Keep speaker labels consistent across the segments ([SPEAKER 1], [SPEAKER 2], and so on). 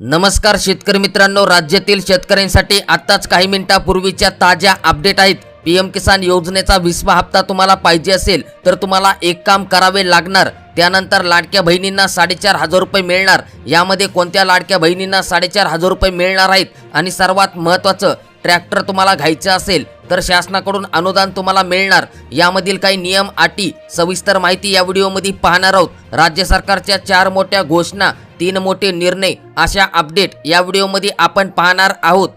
[SPEAKER 1] नमस्कार शेतकरी मित्रांनो राज्यातील शेतकऱ्यांसाठी आत्ताच काही मिनिटापूर्वीच्या ताज्या अपडेट आहेत. पीएम किसान योजनेचा विसवा हप्ता तुम्हाला पाहिजे असेल तर तुम्हाला एक काम करावे लागणार. त्यानंतर लाडक्या बहिणींना साडेचार हजार रुपये मिळणार. यामध्ये कोणत्या लाडक्या बहिणींना साडेचार हजार रुपये मिळणार आहेत? आणि सर्वात महत्त्वाचं ट्रॅक्टर तुम्हाला घ्यायचं असेल तर शासनाकडून अनुदान तुम्हाला मिळणार. यामधील काही नियम अटी सविस्तर माहिती या व्हिडिओमध्ये पाहणार आहोत. राज्य सरकारच्या चार मोठ्या घोषणा तीन मोठे निर्णय अशा अपडेट या व्हिडिओमध्ये आपण पाहणार आहोत.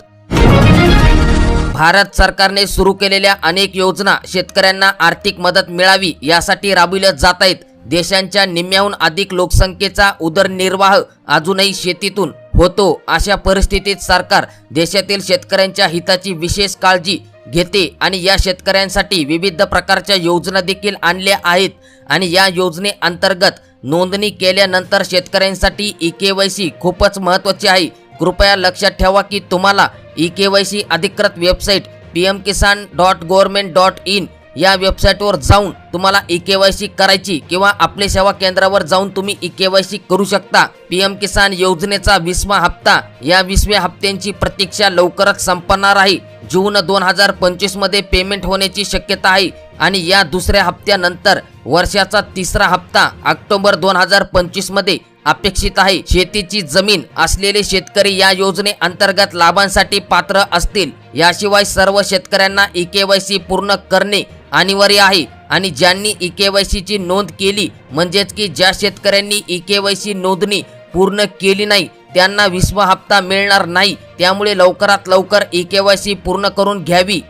[SPEAKER 1] भारत सरकारने सुरू केलेल्या अनेक योजना शेतकऱ्यांना आर्थिक मदत मिळावी यासाठी राबविल्या जात आहेत देशांच्या निम्म्याहून अधिक लोकसंख्येचा उदरनिर्वाह अजूनही शेतीतून होतो अशा परिस्थितीत सरकार देशातील शेतकऱ्यांच्या हिताची विशेष काळजी घेते आणि या शेतकऱ्यांसाठी विविध प्रकारच्या योजना देखील आणल्या आहेत. आणि या योजनेअंतर्गत नोंदणी केल्यानंतर शेतकऱ्यांसाठी ई के वाय सी खूपच महत्त्वाची आहे. कृपया लक्षात ठेवा की तुम्हाला ई के वाय सी अधिकृत website P M Kisan dot government dot in या वेबसाईटवर जाऊन तुम्हाला ई के वाय सी करायची किंवा आपले सेवा केंद्रावर जाऊन तुम्ही ई के वाय सी करू शकता. पी एम किसान योजनेचा वीसवा हप्ता या वीसव्या हप्त्यांची प्रतीक्षा लवकरच संपणार आहे. जून दोन हजार पंचवीसमध्ये पेमेंट होण्याची शक्यता आहे आणि या दुसऱ्या हप्त्यानंतर वर्षाचा तिसरा हप्ता ऑक्टोबर दोन हजार पंचवीसमध्ये अपेक्षित आहे. शेतीची जमीन असलेले शेतकरी या योजने अंतर्गत लाभांसाठी पात्र असतील. याशिवाय सर्व शेतकऱ्यांना ई के वाय सी पूर्ण करणे अनिवार्य आहे आणि ज्यांनी ई के वाय सीची नोंद केली म्हणजेच की ज्या शेतकऱ्यांनी ई के वाय सी नोंदणी पूर्ण केली नाही त्यांना विसवा हप्ता मिळणार नाही. त्यामुळे लवकरात लवकर ई केवायसी पूर्ण करून घ्यावी.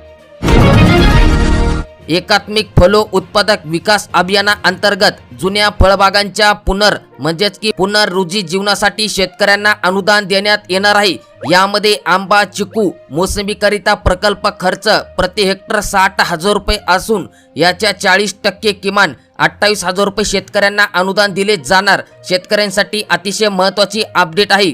[SPEAKER 1] एकात्मिक फलो उत्पादक विकास अभियानाअंतर्गत जुन्या फळबागांच्या पुनर म्हणजेच की पुनर्रुजी जीवनासाठी शेतकऱ्यांना अनुदान देण्यात येणार आहे. यामध्ये आंबा चिकू मोसंबीकरिता प्रकल्प खर्च प्रति हेक्टर साठ हजार रुपये असून याच्या चाळीस टक्के किमान अठ्ठावीस हजार रुपये शेतकऱ्यांना अनुदान दिले जाणार. शेतकऱ्यांसाठी अतिशय महत्त्वाची अपडेट आहे.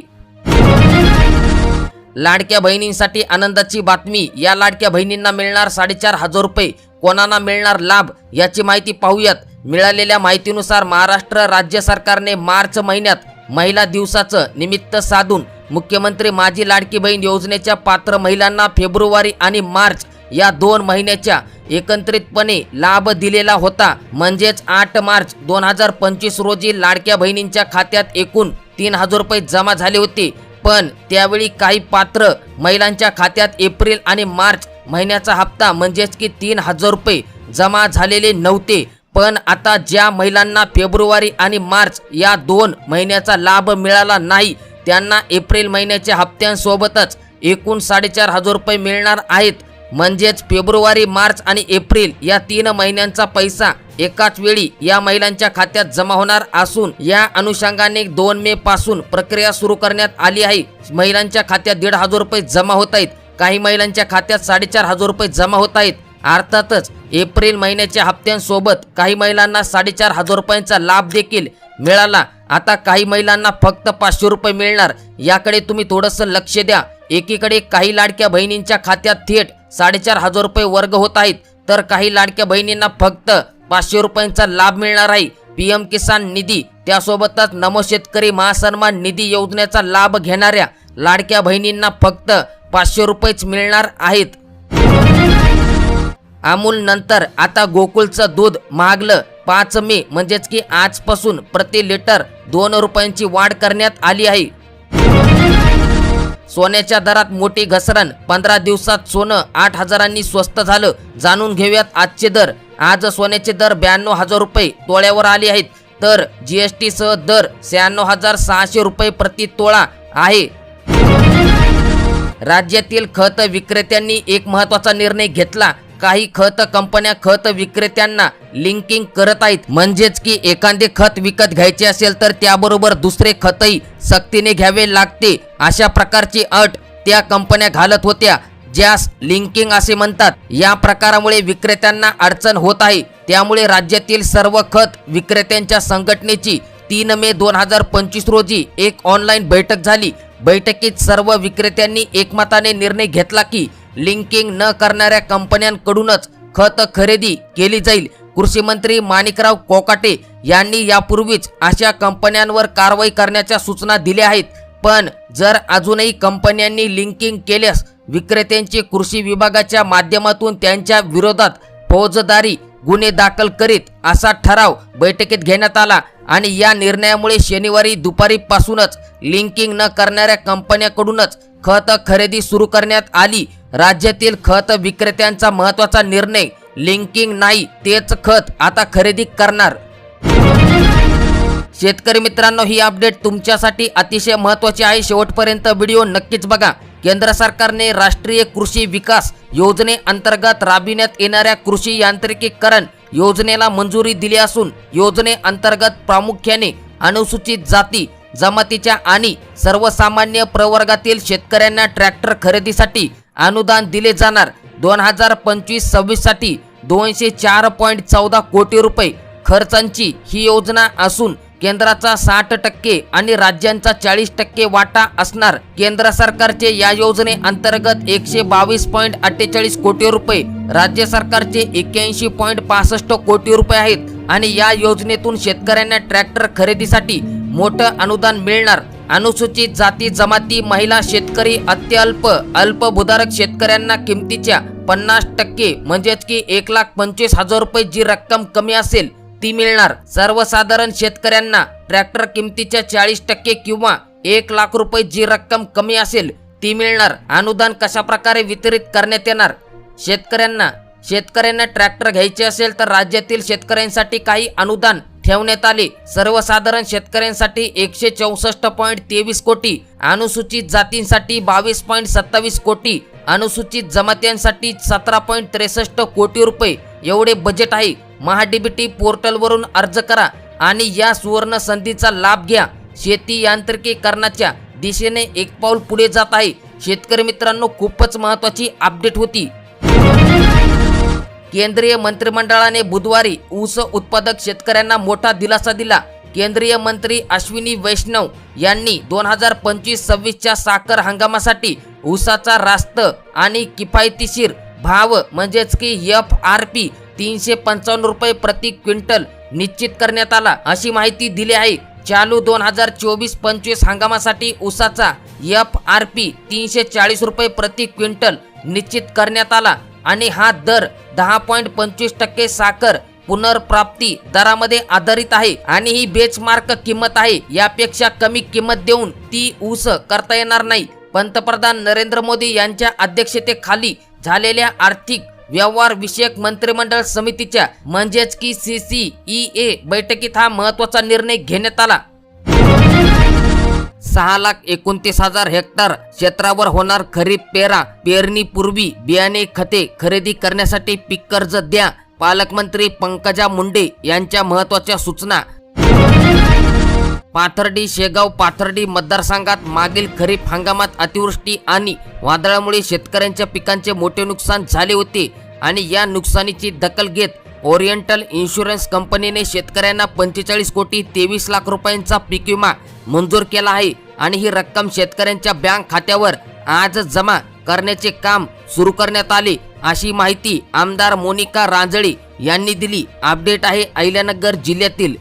[SPEAKER 1] लाडक्या बहिणींसाठी आनंदाची बातमी. या लाडक्या बहिणींना मिळणार साडेचार हजार रुपये. कोणाला मिळणार लाभ? याची माहिती पाहूयात. मिळालेल्या माहितीनुसार महाराष्ट्र राज्य सरकारने मार्च महिन्यात महिला दिवसाचं निमित्त साधून मुख्यमंत्री माझी लाडकी बहीण योजनेच्या पात्र महिलांना फेब्रुवारी आणि मार्च या दोन महिन्याच्या एकत्रितपणे लाभ दिलेला होता. म्हणजेच आठ मार्च दोन हजार पंचवीस रोजी लाडक्या बहिणींच्या खात्यात एकूण तीन हजार रुपये जमा झाले होते. पण त्यावेळी काही पात्र महिलांच्या खात्यात एप्रिल आणि मार्च महिन्याचा हप्ता म्हणजेच की तीन हजार रुपये जमा झालेले नव्हते. पण आता ज्या महिलांना फेब्रुवारी आणि मार्च या दोन महिन्याचा लाभ मिळाला नाही त्यांना एप्रिल महिन्याच्या हप्त्यांसोबतच एकूण साडेचार हजार रुपये मिळणार आहेत. म्हणजेच फेब्रुवारी मार्च आणि एप्रिल या तीन महिन्यांचा पैसा एकाच वेळी या महिलांच्या खात्यात जमा होणार असून या अनुषंगाने दोन मे पासून प्रक्रिया सुरू करण्यात आली आहे. महिलांच्या खात्यात दीड हजार रुपये जमा होत आहेत. काही महिलांच्या खात्यात साडेचार हजार रुपये जमा होत आहेत. अर्थातच एप्रिल महिन्याच्या हप्त्यांसोबत काही महिलांना साडेचार हजार रुपयांचा लाभ देखील मिळाला. आता काही महिलांना फक्त पाचशे रुपये मिळणार. याकडे तुम्ही थोडंसं लक्ष द्या. एकीकडे काही लाडक्या बहिणींच्या खात्यात थेट साडेचार हजार रुपये वर्ग होत आहेत तर काही लाडक्या बहिणींना फक्त पाचशे रुपयांचा लाभ मिळणार आहे. पीएम किसान निधी त्यासोबतच नमो शेतकरी महासन्मान निधी योजनेचा लाभ घेणाऱ्या लाडक्या बहिणींना फक्त पाचशे रुपयेच मिळणार आहेत. अमूल नंतर आता गोकुळचं दूध महागलं. पाच मे म्हणजेच की आजपासून प्रति लिटर दोन रुपयांची वाढ करण्यात आली आहे. सोन्याच्या दरात मोठी घसरण. पंधरा दिवसात सोनं आठ हजारांनी स्वस्त झालं. जाणून घेऊयात आजचे दर. आज सोन्याचे दर ब्याण्णव हजार रुपये तोळ्यावर आले आहेत. तर जी एस सह दर शहाण्णव हजार सहाशे रुपये प्रति तोळा आहे. राज्यातील खत विक्रेत्यांनी एक महत्त्वाचा निर्णय घेतला. काही खत कंपन्या खत विक्रेत्यांना लिंकिंग करत आहेत. म्हणजेच की एखादे खत विकत घ्यायचे असेल तर त्याबरोबर दुसरे खतही सक्तीने घ्यावे लागते. अशा प्रकारची अट त्या कंपन्या घालत होत्या ज्यास लिंकिंग असे म्हणतात. या प्रकारामुळे विक्रेत्यांना अडचण होत आहे. त्यामुळे राज्यातील सर्व खत विक्रेत्यांच्या संघटनेची तीन मे दोन हजार पंचवीस रोजी एक ऑनलाईन बैठक झाली. बैठकीत सर्व विक्रेत्यांनी एकमताने निर्णय घेतला की लिंकिंग न करणाऱ्या कंपन्यांकडूनच खत खरेदी केली जाईल. कृषी मंत्री माणिकराव कोकाटे यांनी यापूर्वीच अशा कंपन्यांवर कारवाई करण्याच्या सूचना दिल्या आहेत. पण जर अजूनही कंपन्यांनी लिंकिंग केल्यास विक्रेत्यांची कृषी विभागाच्या माध्यमातून त्यांच्या विरोधात फौजदारी गुन्हे दाखल करीत असा ठराव बैठकीत घेण्यात आला आणि या निर्णयामुळे शनिवारी दुपारीपासूनच लिंकिंग न करणाऱ्या कंपन्याकडूनच खत खरेदी सुरू करण्यात आली. राज्यातील खत विक्रेत्यांचा महत्त्वाचा निर्णय लिंकिंग नाही तेच खत आता खरेदी करणार. शेतकरी मित्रांनो ही अपडेट तुमच्यासाठी अतिशय महत्त्वाची आहे. शेवटपर्यंत व्हिडिओ नक्कीच बघा. केंद्र सरकारने राष्ट्रीय कृषी विकास योजनेअंतर्गत राबविण्यात येणाऱ्या कृषी यांत्रिकीकरण योजनेला मंजुरी दिली असून योजनेअंतर्गत प्रामुख्याने अनुसूचित जाती जमातीच्या आणि सर्वसामान्य प्रवर्गातील शेतकऱ्यांना ट्रॅक्टर खरेदीसाठी अनुदान दिले जाणार. दोन हजार पंचवीस सव्वीससाठी दोनशे चार पॉईंट चौदा कोटी रुपये खर्चांची ही योजना असून केंद्राचा साठ टक्के आणि राज्यांचा चाळीस टक्के वाटा असणार. केंद्र सरकारचे या योजने अंतर्गत एकशे बावीस पॉईंट अठ्ठेचाळीस कोटी रुपये राज्य सरकारचे एक्क्याऐंशी पॉईंट पासष्ट कोटी रुपये आहेत आणि या योजनेतून शेतकऱ्यांना ट्रॅक्टर खरेदीसाठी मोठं अनुदान मिळणार. अनुसूचित जाती जमाती महिला शेतकरी अत्यल्प अल्पभूधारक शेतकऱ्यांना किमतीच्या पन्नास टक्के म्हणजेच की एक लाख पंचवीस हजार रुपये जी रक्कम कमी असेल ती मिळणार. सर्वसाधारण शेतकऱ्यांना ट्रॅक्टर किमतीच्या चाळीस टक्के किंवा एक लाख रुपये जी रक्कम कमी असेल ती मिळणार. अनुदान कशा प्रकारे वितरित करण्यात येणार? शेतकऱ्यांना शेतकऱ्यांना ट्रॅक्टर घ्यायचे असेल तर राज्यातील शेतकऱ्यांसाठी काही अनुदान ठेवण्यात आले. सर्वसाधारण शेतकऱ्यांसाठी एकशे चौसष्ट पॉईंट तेवीस कोटी अनुसूचित जातींसाठी बावीस पॉईंट सत्तावीस कोटी अनुसूचित जमात्यांसाठी सतरा पॉईंट त्रेसष्ट कोटी रुपये एवढे बजेट आहे. महाडीबीटी पोर्टलवरून अर्ज करा आणि या सुवर्ण संधीचा लाभ घ्या. शेती यांत्रिकीकरणाच्या दिशेने एक पाऊल पुढे जात आहे. शेतकरी मित्रांनो खूपच महत्वाची अपडेट होती. केंद्रीय मंत्रिमंडळाने बुधवारी ऊस उत्पादक शेतकऱ्यांना मोठा दिलासा दिला. केंद्रीय मंत्री अश्विनी वैष्णव यांनी दोन हजार पंचवीस सव्वीसच्या साखर हंगामासाठी ऊसाचा रास्त आणि किफायतीशीर भाव म्हणजेच की एफ आर पी तीनशे पंचावन्न रुपये प्रति क्विंटल निश्चित करण्यात आला. अशी माहिती दिली आहे. चालू दोन हजार चोवीस पंचवीस हंगामासाठी ऊसाचा एफ आर पी तीनशे चाळीस रुपये प्रति क्विंटल निश्चित करण्यात आला आणि हा दर दहा पॉईंट पंचवीस टक्के साखर पुनर्प्राप्ती दरामध्ये आधारित आहे आणि ही बेचमार्क किंमत आहे. यापेक्षा कमी किंमत देऊन ती ऊस करता येणार नाही. पंतप्रधान नरेंद्र मोदी यांच्या अध्यक्षतेखाली झालेल्या आर्थिक व्यवहार विषयक मंत्रिमंडळ समितीच्या म्हणजेच की सी सी ई ए बैठकीत हा महत्त्वाचा निर्णय घेण्यात आला. सहा लाख एकोणतीस हजार हेक्टर क्षेत्रावर होणार खरीप पेरा पेरणीपूर्वी बियाणे खते खरेदी करण्यासाठी पीक कर्ज द्या पालकमंत्री पंकजा मुंडे यांच्या महत्त्वाच्या सूचना. पाथर्डी शेगाव पाथर्डी मतदारसंघात मागील खरीप हंगामात अतिवृष्टी आणि वादळामुळे शेतकऱ्यांच्या पिकांचे मोठे नुकसान झाले होते आणि या नुकसानीची दखल घेत ओरिएंटल इन्शुरन्स कंपनीने शेतकऱ्यांना पंचेचाळीस कोटी तेवीस लाख रुपयांचा पीक विमा मंजूर केला आहे आणि ही रक्कम शेतकऱ्यांच्या बँक खात्यावर आज जमा करण्याचे काम सुरू करण्यात आले अशी माहिती आमदार मोनिका रांजळे यांनी दिली. अपडेट आहे अहिल्यानगर जिल्ह्यातील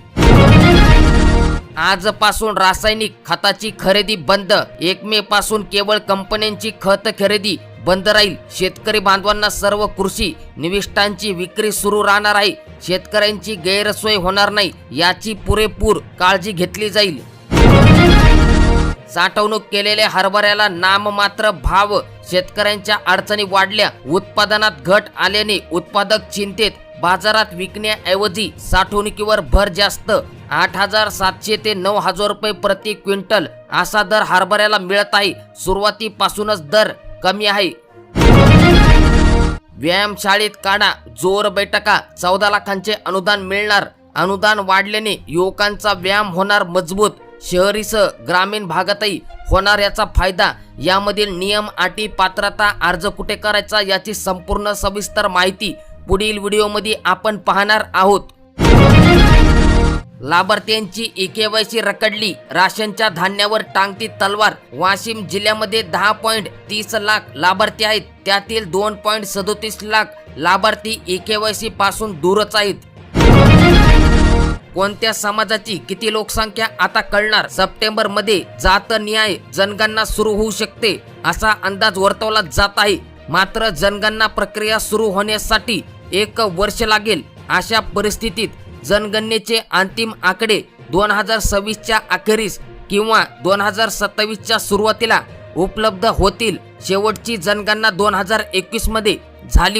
[SPEAKER 1] आजपासून रासायनिक खताची खरेदी बंद. एक मे पासून केवळ कंपन्यांची खत खरेदी बंद राहील. शेतकरी बांधवांना सर्व कृषी निविष्ठांची विक्री सुरू राहणार आहे. शेतकऱ्यांची गैरसोय होणार नाही याची पुरेपूर काळजी घेतली जाईल. साठवणूक केलेल्या हरभऱ्याला नाममात्र भाव शेतकऱ्यांच्या अडचणी वाढल्या. उत्पादनात घट आल्याने उत्पादक चिंतेत. बाजारात विकण्याऐवजी साठवणुकीवर भर जास्त. आठ हजार सातशे ते नऊ हजार रुपये प्रति क्विंटल असा दर हरभऱ्याला मिळत आहे. सुरुवातीपासूनच दर कमी आहे. व्यायामशाळेत काढा जोर बैठका चौदा लाखांचे अनुदान मिळणार. अनुदान वाढल्याने युवकांचा व्यायाम होणार मजबूत. शहरीसह ग्रामीण भागातही होणार याचा फायदा. यामधील नियम अटी पात्रता अर्ज कुठे करायचा याची संपूर्ण सविस्तर माहिती पुढील व्हिडिओमध्ये आपण पाहणार आहोत. लाभार्थ्यांची इकेवायसी रकडली रखडली. राशनच्या धान्यावर टांगती तलवार. वाशिम जिल्ह्यामध्ये दहा पॉईंट तीस लाख लाभार्थी आहेत. त्यातील दोन पॉईंट सदोतीस लाख लाभार्थी इकेवायसी पासून दूरच आहेत. कोणत्या समाजाची किती लोकसंख्या आता कळणार? सप्टेंबरमध्ये जात न्याय जनगणना सुरू होऊ शकते असा अंदाज वर्तवला जात आहे. मात्र जनगणना प्रक्रिया सुरू होण्यासाठी एक वर्ष लागेल अशा परिस्थितीत जनगणनेचे अंतिम आकडे दोन हजार सव्वीसच्या अखेरीस किंवा दोन हजार सत्तावीसच्या सुरुवातीला उपलब्ध होतील. शेवटची जनगणना दोन हजार एकवीसमध्ये झाली